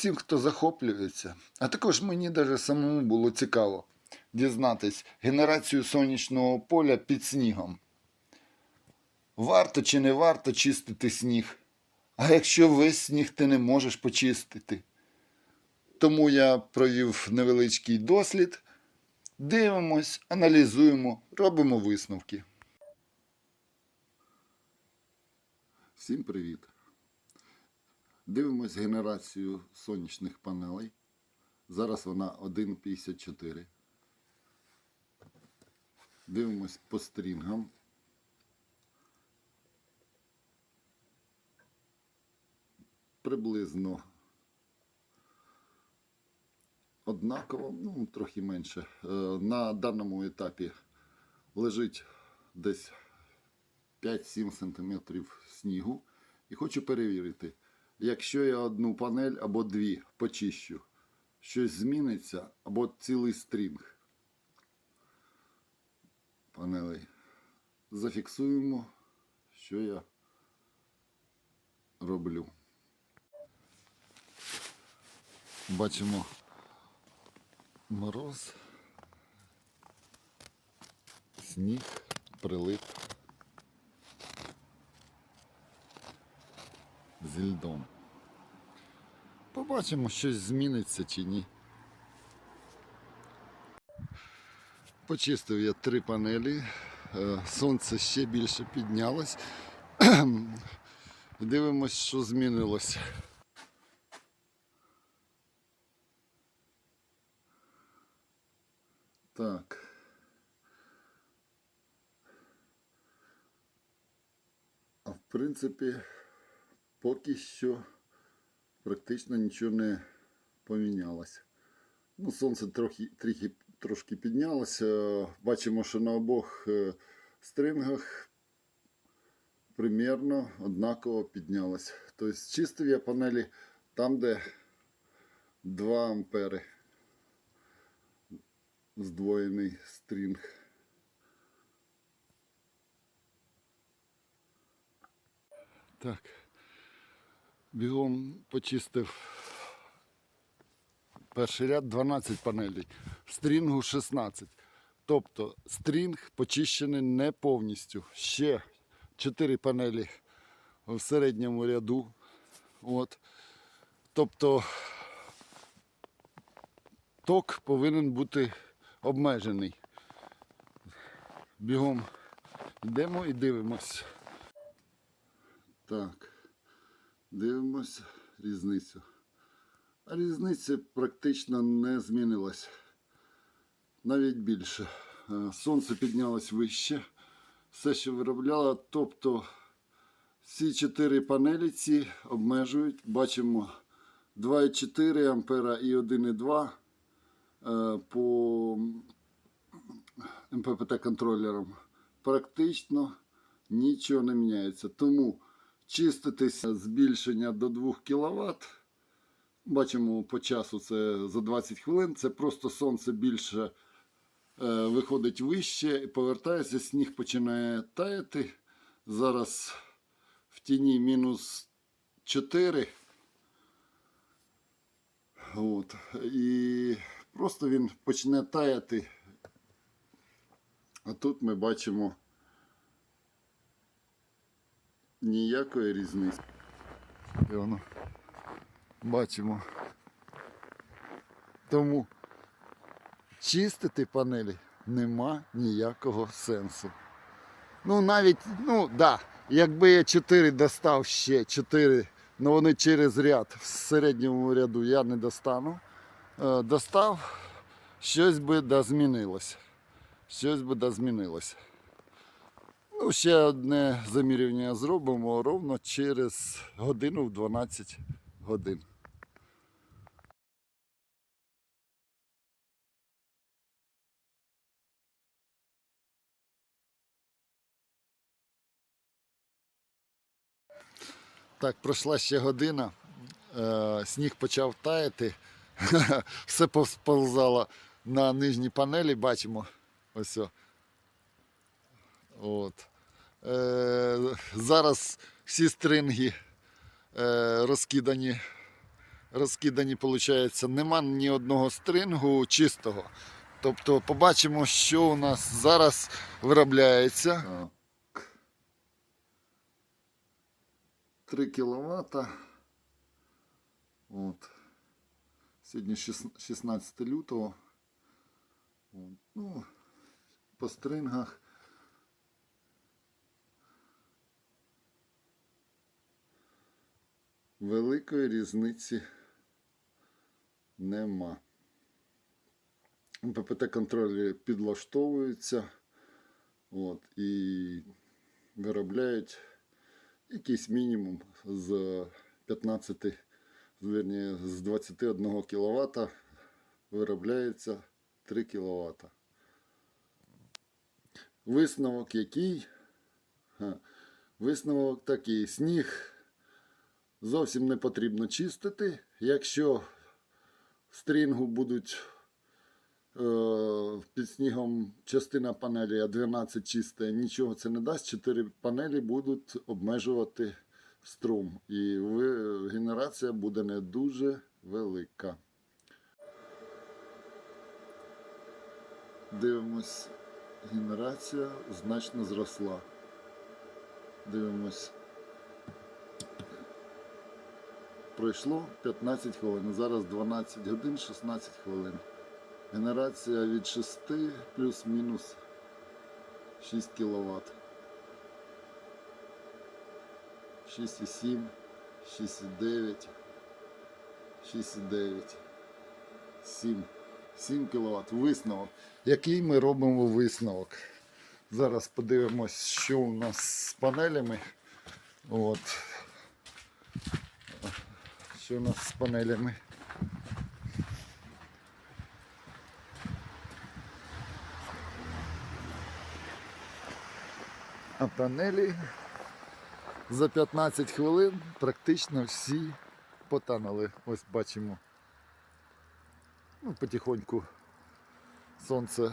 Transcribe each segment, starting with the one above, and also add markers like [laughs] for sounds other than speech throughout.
всім, хто захоплюється. А також мені даже самому було цікаво дізнатись генерацію сонячного поля під снігом. Варто чи не варто чистити сніг? А якщо весь сніг ти не можеш почистити? Тому я провів невеличкий дослід. Дивимось, аналізуємо, робимо висновки. Всім привіт! Дивимось генерацію сонячних панелей. Зараз вона 1,54. Дивимось по стрінгам. Приблизно однаково, ну трохи менше. Е, На даному етапі лежить десь 5-7 см снігу. І хочу перевірити, якщо я одну панель або дві почищу, щось зміниться або цілий стрінг панелей. Зафіксуємо, що я роблю. Бачимо мороз, сніг, прилип зі льдом. Побачимо, щось зміниться чи ні. Почистив я три панелі, е, сонце ще більше піднялось. Дивимось, що змінилось. Так. А в принципі, поки що практично нічого не помінялось. Ну, сонце трохи, трохи, трошки піднялося. Бачимо, що на обох е, стрингах примірно однаково піднялось. Тобто чистив я панелі там, де 2 ампери здвоєний стрінг. Так. Бігом почистив перший ряд 12 панелей, стрінгу 16. Тобто стрінг почищений не повністю. Ще 4 панелі в середньому ряду. От. Тобто ток повинен бути обмежений. Бігом йдемо і дивимось. Так, дивимось різницю. А різниця практично не змінилась. Навіть більше. Е, Сонце піднялось вище. Все, що виробляло, тобто всі чотири панелі ці обмежують. Бачимо 2,4 ампера і 1,2 е, по МППТ контролерам. Практично нічого не міняється. Тому чиститися збільшення до 2 кВт. Бачимо по часу це за 20 хвилин. Це просто сонце більше е, виходить вище і повертається, сніг починає таяти. Зараз в тіні мінус 4. От. І просто він почне таяти. А тут ми бачимо ніякої різниці. Воно бачимо. Тому чистити панелі нема ніякого сенсу. Ну навіть, ну да, якби я 4 достав ще 4, ну вони через ряд в середньому ряду я не достану. Е, достав, щось би да змінилось. Щось би да змінилось. Ну, ще одне замірювання зробимо ровно через годину в 12 годин. Так, пройшла ще година, е, сніг почав таяти, [laughs] все повзползало на нижній панелі, бачимо. Ось. о. От. Е, зараз всі стринги е, розкидані розкидані, виходить, нема ні одного стрингу чистого. Тобто побачимо, що у нас зараз виробляється. 3 кВт. От. Сьогодні 16 лютого. От. Ну, по стрингах. Великої різниці нема. ППТ контролі підлаштовуються от, і виробляють якийсь мінімум з 15, вірні, з 21 кВт виробляється 3 кВт. Висновок який? Висновок такий. Сніг зовсім не потрібно чистити. Якщо стрінгу будуть е, під снігом частина панелі, а 12 чисте, нічого це не дасть. 4 панелі будуть обмежувати струм. І генерація буде не дуже велика. Дивимось, генерація значно зросла. Дивимось. Пройшло 15 хвилин. Зараз 12 годин 16 хвилин. Генерація від 6 плюс-мінус 6 кВт. 6,7, 6,9, 6,9, 7. 7 кВт. Висновок. Який ми робимо висновок? Зараз подивимось, що у нас з панелями. От. Що у нас з панелями? А панелі за 15 хвилин практично всі потанули. Ось бачимо. Ну, потихоньку сонце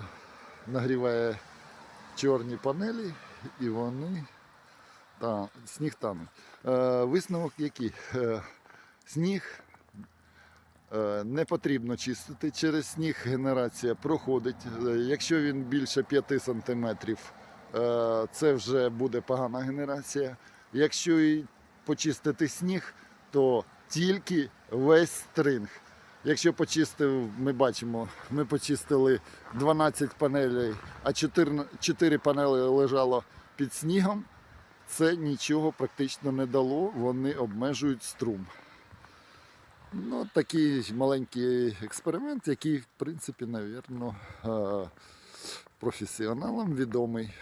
нагріває чорні панелі і вони та, сніг тане. Е, висновок який? Е, сніг е, не потрібно чистити. Через сніг генерація проходить. Е, Якщо він більше 5 см, е, це вже буде погана генерація. Якщо і почистити сніг, то тільки весь стринг. Якщо почистив, ми бачимо, ми почистили 12 панелей, а 4, 4 панелі лежало під снігом, це нічого практично не дало, вони обмежують струм. Ну, такий маленький експеримент, який, в принципі, навірно, е, професіоналам відомий.